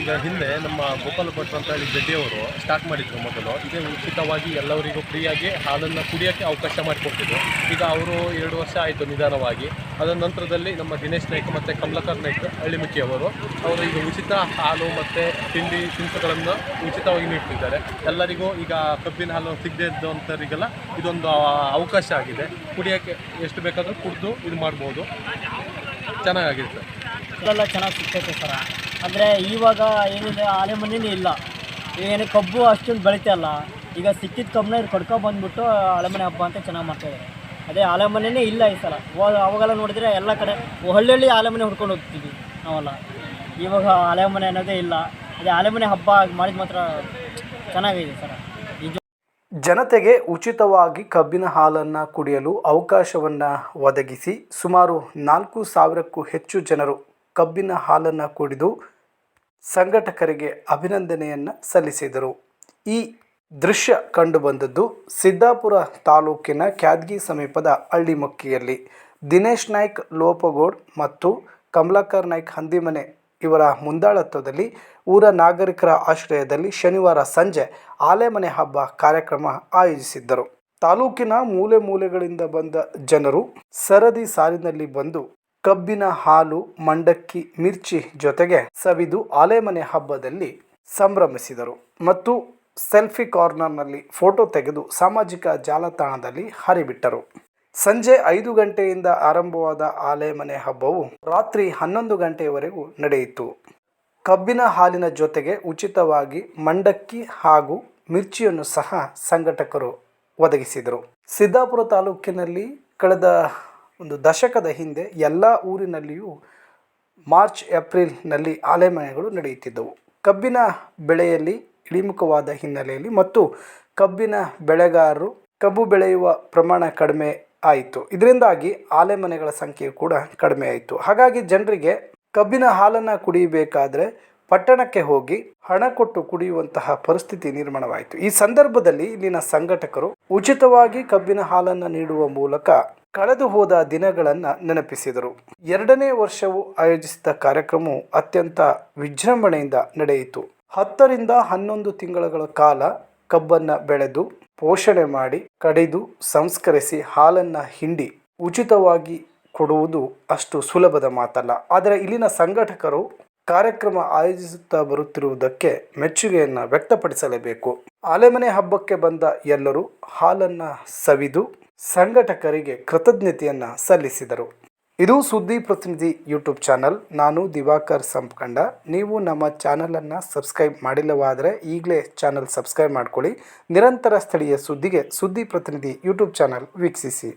ಈಗ ಹಿಂದೆ ನಮ್ಮ ಗೋಪಾಲ ಭಟ್ರು ಅಂತ ಹೇಳಿ ರೆಡ್ಡಿಯವರು ಸ್ಟಾರ್ಟ್ ಮಾಡಿದ್ರು ಮೊದಲು. ಇದೇ ಉಚಿತವಾಗಿ ಎಲ್ಲರಿಗೂ ಫ್ರೀಯಾಗಿ ಹಾಲನ್ನು ಕುಡಿಯೋಕ್ಕೆ ಅವಕಾಶ ಮಾಡಿಕೊಡ್ತಿದ್ರು. ಈಗ ಅವರು ಎರಡು ವರ್ಷ ಆಯಿತು ನಿಧಾನವಾಗಿ. ಅದರ ನಂತರದಲ್ಲಿ ನಮ್ಮ ದಿನೇಶ್ ನಾಯ್ಕ ಮತ್ತು ಕಮಲಾಕರ್ ನಾಯ್ಕ ಹಳ್ಳಿಮುಖಿಯವರು ಅವರು ಈಗ ಉಚಿತ ಹಾಲು ಮತ್ತು ತಿಂಡಿ ತಿನಿಸುಗಳನ್ನು ಉಚಿತವಾಗಿ ನೀಡ್ತಿದ್ದಾರೆ. ಎಲ್ಲರಿಗೂ ಈಗ ಕಬ್ಬಿನ ಹಾಲು ಸಿಗದೇ ಇದ್ದಂಥವರಿಗೆಲ್ಲ ಇದೊಂದು ಅವಕಾಶ ಆಗಿದೆ. ಕುಡಿಯೋಕ್ಕೆ ಎಷ್ಟು ಬೇಕಾದರೂ ಕುಡಿದು ಇದು ಮಾಡ್ಬೋದು. ಚೆನ್ನಾಗಾಗಿರುತ್ತೆ ಇದೆಲ್ಲ ಚೆನ್ನಾಗಿ ಸಿಗ್ತೈತೆ ಸರ. ಅಂದರೆ ಇವಾಗ ಏನಿದೆ ಆಲೆ ಮನೆಯೇ ಇಲ್ಲ. ಏನು ಕಬ್ಬು ಅಷ್ಟೊಂದು ಬೆಳಿತಲ್ಲ ಈಗ ಸಿಕ್ಕಿದ ಕಬ್ಬನ್ನ ಇದು ಬಂದುಬಿಟ್ಟು ಬಂದ್ಬಿಟ್ಟು ಆಲೆಮನೆ ಹಬ್ಬ ಅಂತ ಚೆನ್ನಾಗಿ ಮಾಡ್ತಾಯಿದ್ದಾರೆ ಅದೇ ಆಲೆಮನೆಯೇ ಇಲ್ಲ ಈ ಸಲ. ಅವಾಗೆಲ್ಲ ನೋಡಿದರೆ ಎಲ್ಲ ಕಡೆ ಹಳ್ಳಿ ಹಳ್ಳಿ ಆಲೆಮನೆ ಹುಡ್ಕೊಂಡು ಹೋಗ್ತೀವಿ ನಾವೆಲ್ಲ. ಇವಾಗ ಆಲೆಮನೆ ಅನ್ನೋದೇ ಇಲ್ಲ. ಅದೇ ಆಲೆಮನೆ ಹಬ್ಬ ಮಾಡಿದ ಮಾತ್ರ ಚೆನ್ನಾಗಿದೆ ಸರ್. ಜನತೆಗೆ ಉಚಿತವಾಗಿ ಕಬ್ಬಿನ ಹಾಲನ್ನು ಕುಡಿಯಲು ಅವಕಾಶವನ್ನು ಒದಗಿಸಿ ಸುಮಾರು ನಾಲ್ಕು ಸಾವಿರಕ್ಕೂ ಹೆಚ್ಚು ಜನರು ಕಬ್ಬಿನ ಹಾಲನ್ನು ಕುಡಿದು ಸಂಘಟಕರಿಗೆ ಅಭಿನಂದನೆಯನ್ನು ಸಲ್ಲಿಸಿದರು. ಈ ದೃಶ್ಯ ಕಂಡುಬಂದದ್ದು ಸಿದ್ದಾಪುರ ತಾಲೂಕಿನ ಕ್ಯಾದ್ಗಿ ಸಮೀಪದ ಹಳ್ಳಿಮಕ್ಕಿಯಲ್ಲಿ. ದಿನೇಶ್ ನಾಯ್ಕ್, ಲೋಪಗೋಡ್ ಮತ್ತು ಕಮಲಾಕರ್ ನಾಯ್ಕ್ ಹಂದಿಮನೆ ಇವರ ಮುಂದಾಳತ್ವದಲ್ಲಿ ಊರ ನಾಗರಿಕರ ಆಶ್ರಯದಲ್ಲಿ ಶನಿವಾರ ಸಂಜೆ ಆಲೆಮನೆ ಹಬ್ಬ ಕಾರ್ಯಕ್ರಮ ಆಯೋಜಿಸಿದ್ದರು. ತಾಲೂಕಿನ ಮೂಲೆ ಮೂಲೆಗಳಿಂದ ಬಂದ ಜನರು ಸರದಿ ಸಾಲಿನಲ್ಲಿ ಬಂದು ಕಬ್ಬಿನ ಹಾಲು, ಮಂಡಕ್ಕಿ, ಮಿರ್ಚಿ ಜೊತೆಗೆ ಸವಿದು ಆಲೆಮನೆ ಹಬ್ಬದಲ್ಲಿ ಸಂಭ್ರಮಿಸಿದರು. ಮತ್ತು ಸೆಲ್ಫಿ ಕಾರ್ನರ್ನಲ್ಲಿ ಫೋಟೋ ತೆಗೆದು ಸಾಮಾಜಿಕ ಜಾಲತಾಣದಲ್ಲಿ ಹರಿಬಿಟ್ಟರು. ಸಂಜೆ ಐದು ಗಂಟೆಯಿಂದ ಆರಂಭವಾದ ಆಲೆಮನೆ ಹಬ್ಬವು ರಾತ್ರಿ ಹನ್ನೊಂದು ಗಂಟೆಯವರೆಗೂ ನಡೆಯಿತು. ಕಬ್ಬಿನ ಹಾಲಿನ ಜೊತೆಗೆ ಉಚಿತವಾಗಿ ಮಂಡಕ್ಕಿ ಹಾಗೂ ಮಿರ್ಚಿಯನ್ನು ಸಹ ಸಂಘಟಕರು ಒದಗಿಸಿದರು. ಸಿದ್ದಾಪುರ ತಾಲೂಕಿನಲ್ಲಿ ಕಳೆದ ಒಂದು ದಶಕದ ಹಿಂದೆ ಎಲ್ಲ ಊರಿನಲ್ಲಿಯೂ ಮಾರ್ಚ್, ಏಪ್ರಿಲ್ನಲ್ಲಿ ಆಲೆಮನೆಗಳು ನಡೆಯುತ್ತಿದ್ದವು. ಕಬ್ಬಿನ ಬೆಳೆಯಲ್ಲಿ ಇಳಿಮುಖವಾದ ಹಿನ್ನೆಲೆಯಲ್ಲಿ ಮತ್ತು ಕಬ್ಬಿನ ಬೆಳೆಗಾರರು ಕಬ್ಬು ಬೆಳೆಯುವ ಪ್ರಮಾಣ ಕಡಿಮೆ ಆಯಿತು. ಇದರಿಂದಾಗಿ ಆಲೆಮನೆಗಳ ಸಂಖ್ಯೆ ಕೂಡ ಕಡಿಮೆ ಆಯಿತು. ಹಾಗಾಗಿ ಜನರಿಗೆ ಕಬ್ಬಿನ ಹಾಲನ್ನು ಕುಡಿಯಬೇಕಾದ್ರೆ ಪಟ್ಟಣಕ್ಕೆ ಹೋಗಿ ಹಣ ಕೊಟ್ಟು ಕುಡಿಯುವಂತಹ ಪರಿಸ್ಥಿತಿ ನಿರ್ಮಾಣವಾಯಿತು. ಈ ಸಂದರ್ಭದಲ್ಲಿ ಇಲ್ಲಿನ ಸಂಘಟಕರು ಉಚಿತವಾಗಿ ಕಬ್ಬಿನ ಹಾಲನ್ನು ನೀಡುವ ಮೂಲಕ ಕಳೆದು ಹೋದ ದಿನಗಳನ್ನು ನೆನಪಿಸಿದರು. ಎರಡನೇ ವರ್ಷವು ಆಯೋಜಿಸಿದ ಕಾರ್ಯಕ್ರಮವು ಅತ್ಯಂತ ವಿಜೃಂಭಣೆಯಿಂದ ನಡೆಯಿತು. ಹತ್ತರಿಂದ ಹನ್ನೊಂದು ತಿಂಗಳ ಕಾಲ ಕಬ್ಬನ್ನು ಬೆಳೆದು, ಪೋಷಣೆ ಮಾಡಿ, ಕಡಿದು, ಸಂಸ್ಕರಿಸಿ ಹಾಲನ್ನು ಹಿಂಡಿ ಉಚಿತವಾಗಿ ಕೊಡುವುದು ಅಷ್ಟು ಸುಲಭದ ಮಾತಲ್ಲ. ಆದರೆ ಇಲ್ಲಿನ ಸಂಘಟಕರು ಕಾರ್ಯಕ್ರಮ ಆಯೋಜಿಸುತ್ತಾ ಬರುತ್ತಿರುವುದಕ್ಕೆ ಮೆಚ್ಚುಗೆಯನ್ನು ವ್ಯಕ್ತಪಡಿಸಲೇಬೇಕು. ಆಲೆಮನೆ ಹಬ್ಬಕ್ಕೆ ಬಂದ ಎಲ್ಲರೂ ಹಾಲನ್ನು ಸವಿದು ಸಂಘಟಕರಿಗೆ ಕೃತಜ್ಞತೆಯನ್ನು ಸಲ್ಲಿಸಿದರು. ಇದು ಸುದ್ದಿ ಪ್ರತಿನಿಧಿ ಯೂಟ್ಯೂಬ್ ಚಾನಲ್. ನಾನು ದಿವಾಕರ್ ಸಂಪ್ಕಂಡ. ನೀವು ನಮ್ಮ ಚಾನಲನ್ನು ಸಬ್ಸ್ಕ್ರೈಬ್ ಮಾಡಿಲ್ಲವಾದರೆ ಈಗಲೇ ಚಾನಲ್ ಸಬ್ಸ್ಕ್ರೈಬ್ ಮಾಡ್ಕೊಳ್ಳಿ. ನಿರಂತರ ಸ್ಥಳೀಯ ಸುದ್ದಿಗೆ ಸುದ್ದಿ ಪ್ರತಿನಿಧಿ ಯೂಟ್ಯೂಬ್ ಚಾನಲ್ ವೀಕ್ಷಿಸಿ.